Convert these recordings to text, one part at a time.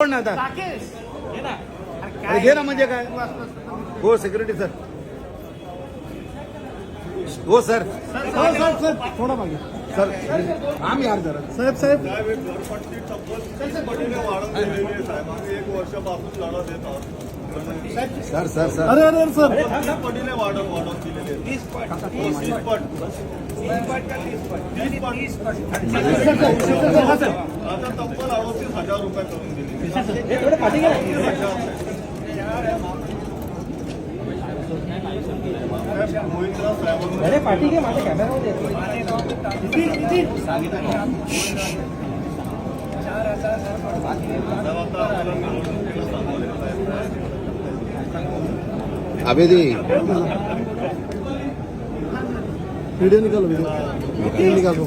कोण आता? राकेश हे ना अरे अरे घे ना म्हणजे काय? हो सेक्रेटरी सर हो सर सर सर सर थोडा मागे. सर आम्ही यार जरा साहेब साहेब. एक तीस वर्षापासून आहोत सर सर सर अरे अरे अरे सर तीस पटीने वाढत वाढत गेलेली आहे तीस पट. तीस पट तीस पट आता तब्बल अडोतीस हज़ार रुपये करून दिले. अरे पाठी घे माझ्या कॅमेरामध्ये अभेदी व्हिडिओ निकालो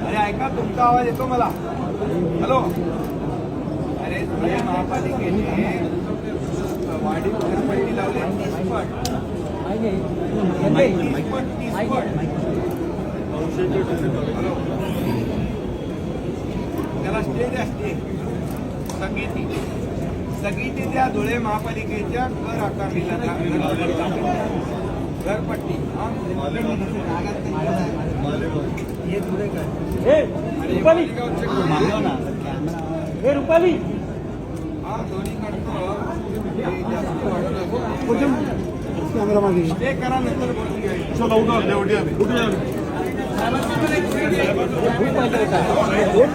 अरे, ऐका, तुमचा आवाज़ येतो मला हॅलो? अरे धुळे महापालिकेने वाढीव घरपट्टी लावली तीस पट तीस पट तीस पट त्याला स्टेज असते संगीती संगीती त्या धुळे महापालिकेच्या कर आकारणीला घरपट्टी हे रुपाली हा दोन्हीकडचं कॅमेरा मागे स्टे करा नंतर बोलून घ्यायचं I'm not sure.